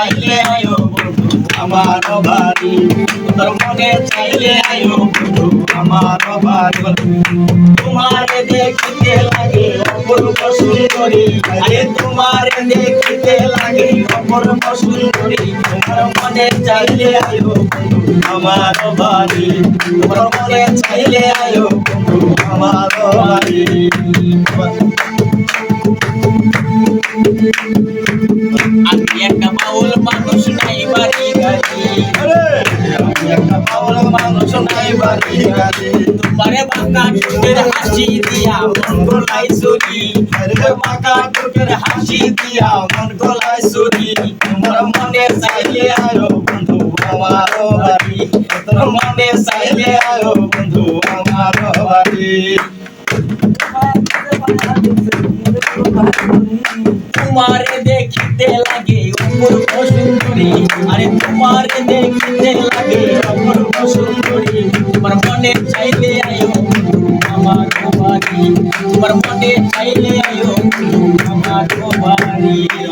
চাইলে আয়ো বন্ধু, আমার বাড়ি। তোর মনে চাইলে আয়ো বন্ধু, আমার বাড়ি। তোমারে দেখিতে লাগে অপূর্ব সুন্দরী। আরে তোমারে দেখিতে লাগে অপূর্ব সুন্দরী। তোমার মনে চাইলে আয়ো বন্ধু, আমার বাড়ি। তোমার মনে চাইলে আয়ো বন্ধু, আমার বাড়ি। একটা বাউল মানুষ নাই বাড়ি গাড়ি। আমি দিয়া মন গলাই সুরি। বাঁকা ঠোঁটের হাসি দিয়া মন গলাই সুরি। তোমার মনে চাইলে আয়ো বন্ধু আমার বাড়ি। মনে চাইলে আয়ো বন্ধু আমার বাড়ি। তোমারে দেখিতে লাগে অপূর্ব সুন্দরী আরে তোমারে দেখিতে লাগে অপূর্ব সুন্দরী তোমার মনে চাইলে আয়ো আমার বাড়ি তোমার মনে চাইলে আয়ো আমার বাড়ি